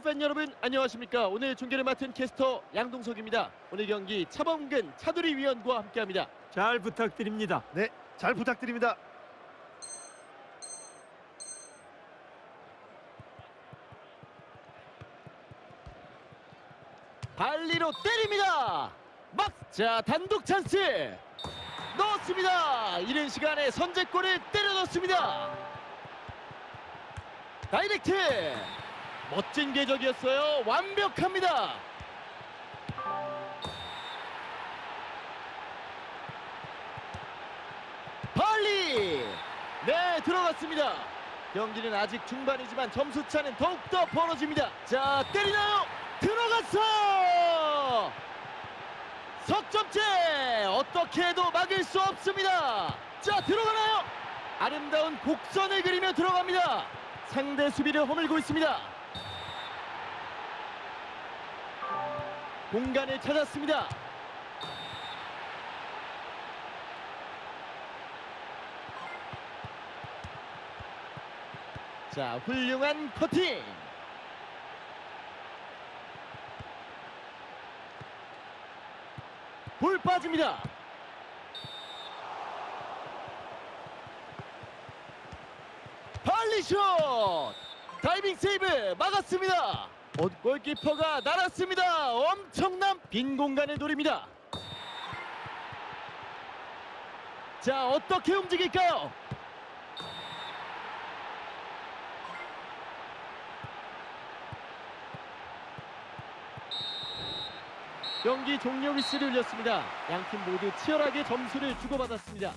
팬 여러분 안녕하십니까? 오늘 중계를 맡은 캐스터 양동석입니다. 오늘 경기 차범근 차두리 위원과 함께합니다. 잘 부탁드립니다. 네, 잘 부탁드립니다. 발리로 때립니다. 막자 단독 찬스! 넣었습니다. 이른 시간에 선제골을 때려 넣습니다. 다이렉트 멋진 궤적이었어요. 완벽합니다. 발리! 네 들어갔습니다. 경기는 아직 중반이지만 점수차는 더욱더 벌어집니다. 자 때리나요? 들어갔어 석점째! 어떻게 해도 막을 수 없습니다. 자 들어가나요? 아름다운 곡선을 그리며 들어갑니다. 상대 수비를 허물고 있습니다 공간을 찾았습니다. 자 훌륭한 커팅. 볼 빠집니다. 발리슛! 다이빙 세이브 막았습니다 어, 골키퍼가 날았습니다 엄청난 빈 공간을 노립니다 자 어떻게 움직일까요 경기 종료 위스를 울렸습니다. 양 팀 모두 치열하게 점수를 주고받았습니다.